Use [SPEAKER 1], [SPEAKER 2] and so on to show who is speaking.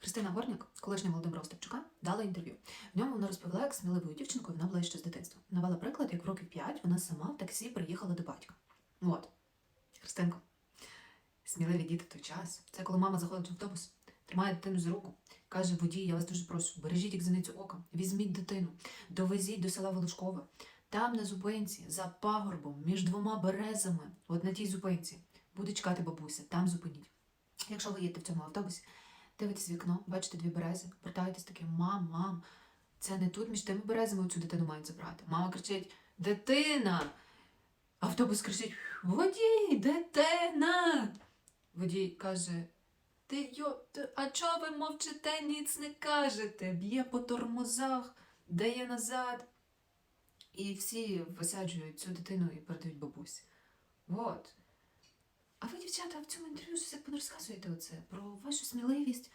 [SPEAKER 1] Христина Горняк, колишня Володимира Остапчука, дала інтерв'ю. В ньому вона розповіла, як сміливою дівчинкою вона була ще з дитинства. Навела приклад, як в років 5 вона сама в таксі приїхала до батька. От. Христинко, сміливі діти той час. Це коли мама заходить в автобус, тримає дитину за руку, каже водій, я вас дуже прошу, бережіть як зеницю ока, візьміть дитину, довезіть до села Волошкове. Там на зупинці, за пагорбом, між двома березами, от на тій зупинці, буде чекати бабуся, там зупиніть. Якщо ви їдете в цьому автобусі, дивитесь вікно, бачите дві берези, повертаєтесь таким, мам, мам, це не тут між тими березами цю дитину мають забрати. Мама кричить: Дитина! Автобус кричить: Водій, дитина! Водій каже: Ти йо, а чого ви мовчите, ніц не кажете? Б'є по тормозах, дає назад. І всі висаджують цю дитину і передають бабусі. От. А ви, дівчата, в цьому інтерв'ю все розказуєте оце про вашу сміливість,